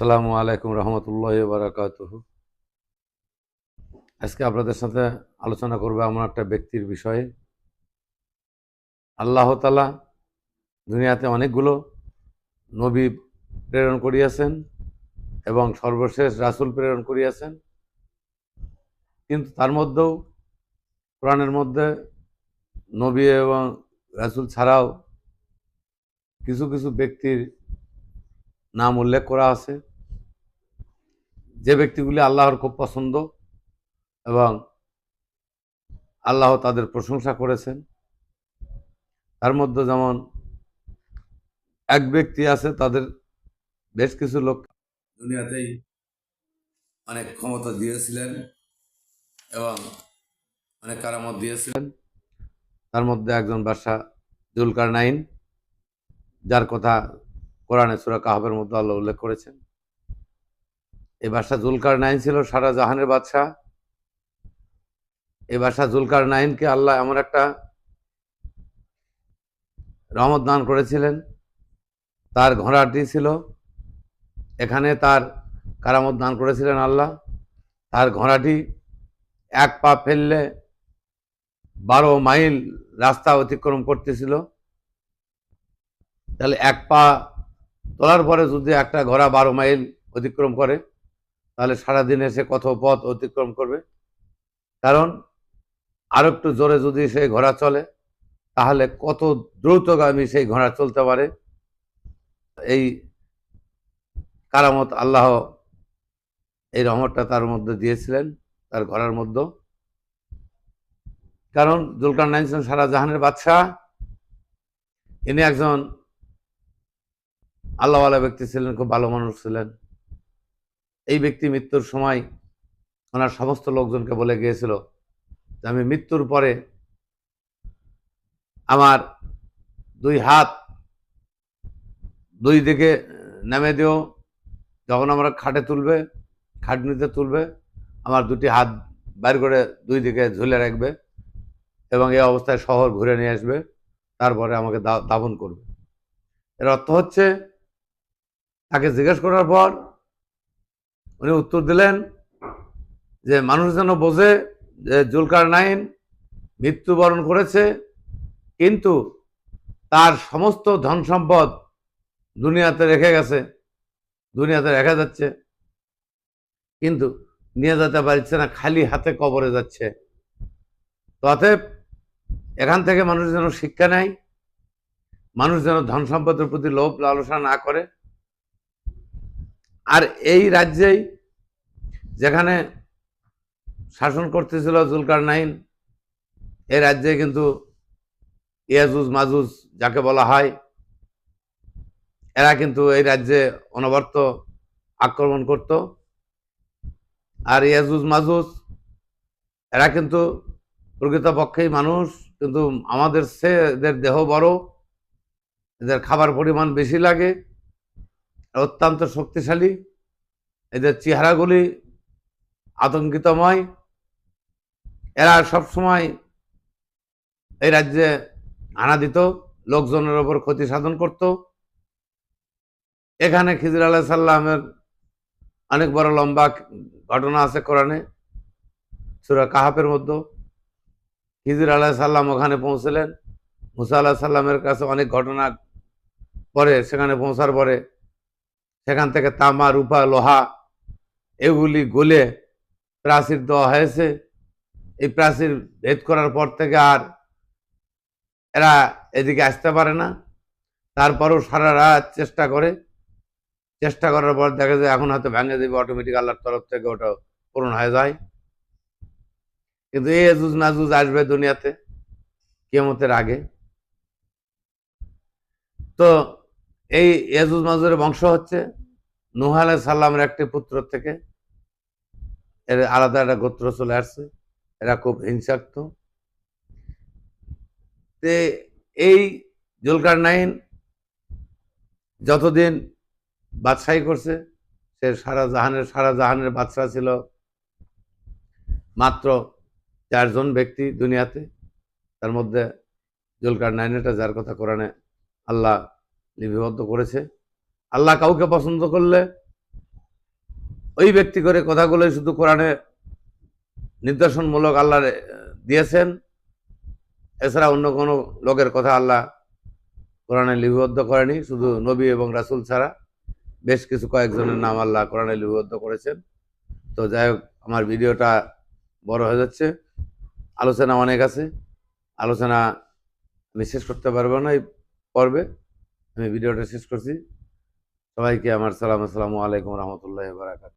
আসসালামু আলাইকুম রহমতুল্লাহ বারাকাত আজকে আপনাদের সাথে আলোচনা করবে এমন একটা ব্যক্তির বিষয়ে। আল্লাহ তালা দুনিয়াতে অনেকগুলো নবী প্রেরণ করিয়াছেন এবং সর্বশেষ রাসূল প্রেরণ করিয়াছেন। কিন্তু তার মধ্যেও কোরআনের মধ্যে নবী এবং রাসূল ছাড়াও কিছু কিছু ব্যক্তির নাম উল্লেখ করা আছে। যে ব্যক্তিগুলি আল্লাহর খুব পছন্দ এবং আল্লাহ তাদের প্রশংসা করেছেন, তার মধ্যে যেমন এক ব্যক্তি আছে, তাদের বেশ কিছু লোক দুনিয়াতেই অনেক ক্ষমতা দিয়েছিলেন এবং অনেক কারামত দিয়েছিলেন। তার মধ্যে একজন বাদশাহ জুলকার নাইন যার কথা কোরআনে সুরা কাহাবের মধ্যে আল্লাহ উল্লেখ করেছেন। এই বাদশাহ জুলকার নাইন ছিল, সারা জাহানের বাদশাহ। এই বাদশাহ জুলকার নাইনকে আল্লাহ এমন একটা রহমত দান করেছিলেন। তার ঘোড়াটি ছিল। এখানে তার কারামত দান করেছিলেন আল্লাহ। তার ঘোড়াটি এক পা ফেললে বারো মাইল রাস্তা অতিক্রম করতেছিল। তাহলে এক পা তোলার পরে যদি একটা ঘোড়া বারো মাইল অতিক্রম করে তাহলে সারাদিনে সে কত পথ অতিক্রম করবে। কারণ আর একটু জোরে যদি সেই ঘোড়া চলে, তাহলে কত দ্রুতগামী সেই ঘোড়া চলতে পারে। এই কারামত আল্লাহ এই রহমতটা তার মধ্যে দিয়েছিলেন, তার ঘোড়ার মধ্যে। কারণ জুলকার নাইন ছিলেন সারা জাহানের বাদশাহ, ইনি একজন আল্লাহওয়ালা ব্যক্তি ছিলেন, খুব ভালো মানুষ ছিলেন। এই ব্যক্তি মৃত্যুর সময় ওনার সমস্ত লোকজনকে বলে গিয়েছিল যে আমি মৃত্যুর পরে আমার দুই হাত দুই দিকে নেমে দিও, যখন আমরা খাটে তুলবে, খাটনিতে তুলবে, আমার দুটি হাত বাইর করে দুই দিকে ঝুলে রাখবে এবং এই অবস্থায় শহর ঘুরে নিয়ে আসবে, তারপরে আমাকে দা- দাফন করবে। এর অর্থ হচ্ছে, তাকে জিজ্ঞেস করার পর উনি উত্তর দিলেন যে মানুষ যেন বোঝে যে জুলকার নাইন মৃত্যুবরণ করেছে, কিন্তু তার সমস্ত ধন সম্পদ দুনিয়াতে রেখে গেছে, দুনিয়াতে রেখে যাচ্ছে। কিন্তু নিয়ে যেতে পারছে না, খালি হাতে কবরে যাচ্ছে। তো অতএব এখান থেকে মানুষ যেন শিক্ষা নেয়, মানুষ যেন ধন সম্পদের প্রতি লোভ লালসা না করে আর এই রাজ্যেই যেখানে শাসন করতেছিল জুলকার নাইন এই রাজ্যে কিন্তু ইয়াজুজ মাজুজ যাকে বলা হয়, এরা কিন্তু এই রাজ্যে অনবর্ত আক্রমণ করত। আর ইয়াজুজ মাজুজ, এরা কিন্তু প্রকৃতপক্ষেই মানুষ, কিন্তু আমাদের সে, এদের দেহ বড়, এদের খাবার পরিমাণ বেশি লাগে। অত্যন্ত শক্তিশালী। এদের চেহারাগুলি আতঙ্কিতময়। এরা সব সময় এই রাজ্যে আনা দিত লোকজনের ওপর ক্ষতি সাধন করত। এখানে খিজির আলাহ সাল্লামের অনেক বড় লম্বা ঘটনা আছে কোরআনে, সুরা কাহাপের মধ্যে। খিজির আলাহ সাল্লাম ওখানে পৌঁছলেন। মুসা আল্লাহ সাল্লামের কাছে অনেক ঘটনা পরে, সেখানে পৌঁছার পরে সেখান থেকে তামা, রূপা, লোহা এগুলি গলে প্রাচীর দেওয়া হয়েছে। এই প্রাচীর ভেদ করার পর থেকে আর এরা এদিকে আসতে পারে না। তারপরও সারা রাত চেষ্টা করে। চেষ্টা করার পর দেখা যায় এখন হয়তো ভেঙে দেবে অটোমেটিক আল্লাহর তরফ থেকে ওটা পূরণ হয়ে যায়। কিন্তু এই এজুজ নাজুজ আসবে দুনিয়াতে কেমতের আগে। তো এই এজুজ মাজুরের বংশ হচ্ছে নুহ আলাই সাল্লামের একটি পুত্র থেকে। এর আলাদা একটা গোত্র চলে আসছে, এরা খুব হিংসাক্ত। তে এই জুলকার নাইন যতদিন বাদশাহী করছে, সে সারা জাহানের সারা জাহানের বাদশাহ ছিল মাত্র চারজন ব্যক্তি দুনিয়াতে। তার মধ্যে জুলকার নাইনেটা যার কথা কোরআনে আল্লাহ লিপিবদ্ধ করেছে। আল্লাহ কাউকে পছন্দ করলে ওই ব্যক্তি করে কথাগুলো শুধু কোরআনে নির্দেশনমূলক আল্লাহ দিয়েছেন। এছাড়া অন্য কোনো লোকের কথা আল্লাহ কোরআনে লিপিবদ্ধ করেনি, শুধু নবী এবং রাসূল ছাড়া। বেশ কিছু কয়েকজনের নাম আল্লাহ কোরআনে লিপিবদ্ধ করেছেন। তো যাই হোক, আমার ভিডিওটা বড় হয়ে যাচ্ছে। আলোচনা অনেক আছে। আলোচনা আমি শেষ করতে পারব না এই পর্বে। আমি ভিডিওটা শেষ করছি। সবাইকে আমার সালাম আসসালামু আলাইকুম রহমতুল্লাহ বারাকাত